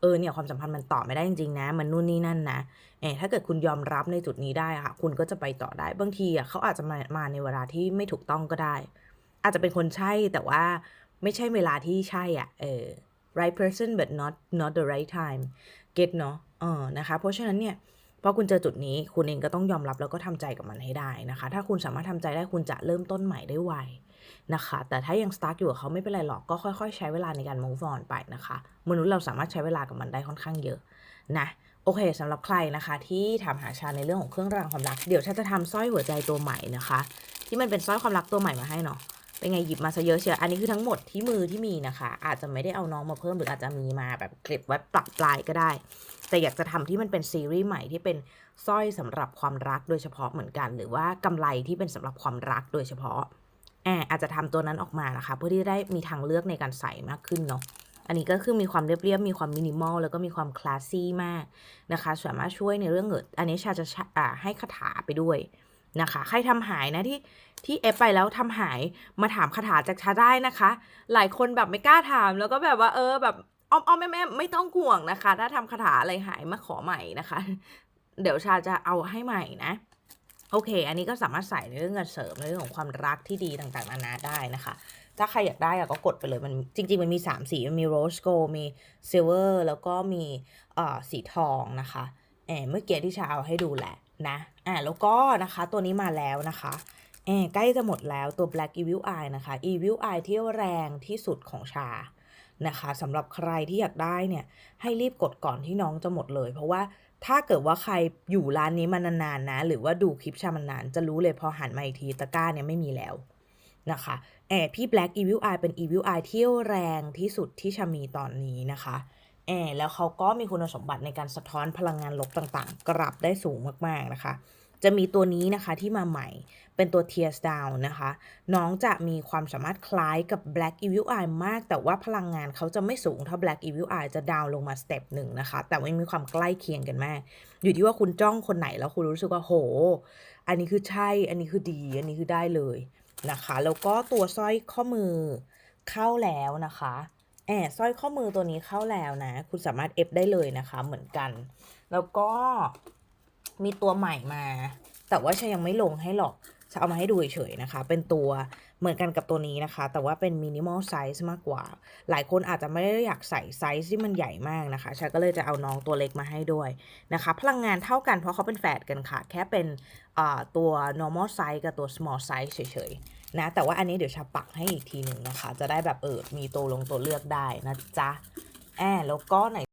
เออเนี่ยความสัมพันธ์มันต่อไม่ได้จริงๆนะ มันนู่นนี่นั่นนะเออถ้าเกิดคุณยอมรับในจุดนี้ได้ค่ะ คุณก็จะไปต่อได้บางทีอะเขาอาจจะมามาในเวลาที่ไม่ถูกต้องก็ได้ อาจจะเป็นคนใช่แต่ว่าไม่ใช่เวลาที่ใช่อะเออ right person but not not the right time get เนาะเออนะคะ เพราะฉะนั้นเนี่ยพอคุณเจอจุดนี้คุณเองก็ต้องยอมรับแล้วก็ทำใจกับมันให้ได้นะคะ ถ้าคุณสามารถทำใจได้คุณจะเริ่มต้นใหม่ได้ไว นะคะ แต่ถ้ายัง start อยู่กับเขาไม่เป็นไรหรอกก็ค่อยๆ ใช้เวลาในการ move on ไปนะคะ มนุษย์เราสามารถใช้เวลากับมันได้ค่อนข้างเยอะนะโอเคสำหรับใครนะคะ ที่ถามหาชาในเรื่องของเครื่องรางความรัก เดี๋ยวชาจะทำสร้อยหัวใจตัวใหม่นะคะ ที่มันเป็นสร้อยความรักตัวใหม่มาให้เนาะเป็นไงหยิบมาซะเยอะเชียวอันนี้คือทั้งหมดที่มือที่มีนะคะ อาจจะไม่ได้เอาน้องมาเพิ่มหรืออาจจะมีมาแบบเก็บไว้ปรับปลายก็ได้ แต่อยากจะทำที่มันเป็นซีรีส์ใหม่ที่เป็นสร้อยสำหรับความรักโดยเฉพาะเหมือนกัน หรือว่ากำไรที่เป็นสำหรับความรักโดยเฉพาะ อาอาจจะทำตัวนั้นออกมานะคะ เพื่อที่จะได้มีทางเลือกในการใส่มากขึ้นเนาะอันนี้ก็คือมีความเรียบๆ มีความมินิมอล แล้วก็มีความคลาสซี่มากนะคะ สามารถช่วยในเรื่องเงินอันนี้ชาจะะอ่าให้คาถาไปด้วยนะคะ ใครทำหายนะที่ที่เอฟไปแล้วทำหายมาถามคาถาจากชาได้นะคะ หลายคนแบบไม่กล้าถาม แล้วก็แบบว่าเออแบบอ้อมอ้อมแม่แม่ไม่ต้องห่วงนะคะ ถ้าทำคาถาอะไรหายมาขอใหม่นะคะ เดี๋ยวชาจะเอาให้ใหม่นะ โอเค อันนี้ก็สามารถใส่ในเรื่องเงินเสริมในเรื่องของความรักที่ดีต่างๆนานาได้นะคะ ถ้าใครอยากได้ก็กดไปเลย มันจริง ๆ มันมี 3 สีมันมีโรสโกมีซิลเวอร์แล้วก็มีเอ่อสีทองนะคะแอเมื่อกี้ที่ชาเอาให้ดูแหละนะอ่าแล้วก็นะคะตัวนี้มาแล้วนะคะแอใกล้จะหมดแล้วตัว Black Evil Eye นะคะ Evil Eye ที่แรงที่สุดของชา นะคะสำหรับใครที่อยากได้เนี่ยให้รีบกดก่อนที่น้องจะหมดเลย เพราะว่าถ้าเกิดว่าใครอยู่ร้านนี้มานานๆนะ หรือว่าดูคลิปชามานานจะรู้เลยพอหันมาอีกทีตะกร้าเนี่ยไม่มีแล้วนะคะแอบพี่ Black Evil Eye เป็น Evil Eye ที่แรงที่สุดที่ชามีตอนนี้นะคะแอบแล้วเขาก็มีคุณสมบัติในการสะท้อนพลังงานลบต่างๆ กลับได้สูงมากๆนะคะ จะมีตัวนี้นะคะที่มาใหม่เป็นตัว Tears Down นะคะ น้องจะมีความสามารถคล้ายกับ Black Evil Eye มาก แต่ว่าพลังงานเขาจะไม่สูงเท่า Black Evil Eye จะดาวลงมาสเต็ปหนึ่งนะคะ แต่ว่ามีความใกล้เคียงกันมาก อยู่ที่ว่าคุณจ้องคนไหนแล้วคุณรู้สึกว่าโห อันนี้คือใช่ อันนี้คือดี อันนี้คือได้เลยนะคะ แล้วก็ตัวสร้อยข้อมือเข้าแล้วนะคะแอบสร้อยข้อมือตัวนี้เข้าแล้วนะ คุณสามารถเอฟได้เลยนะคะเหมือนกัน แล้วก็ มีตัวใหม่มา แต่ว่าฉันยังไม่ลงให้หรอกจะเอามาให้ดูเฉยๆนะคะ เป็นตัวเหมือนกันกับตัวนี้นะคะ แต่ว่าเป็นมินิมอลไซส์มากกว่า หลายคนอาจจะไม่ได้อยากใส่ไซส์ที่มันใหญ่มากนะคะฉันก็เลยจะเอาน้องตัวเล็กมาให้ด้วยนะคะ พลังงานเท่ากันเพราะเขาเป็นแฝดกันค่ะ แค่เป็นตัว normal size กับตัว small size เฉยๆนะ แต่ว่าอันนี้เดี๋ยวชาปักให้อีกทีหนึ่งนะคะ จะได้แบบเออมีตัวลงตัวเลือกได้นะจ๊ะแอบแล้วก็ไหน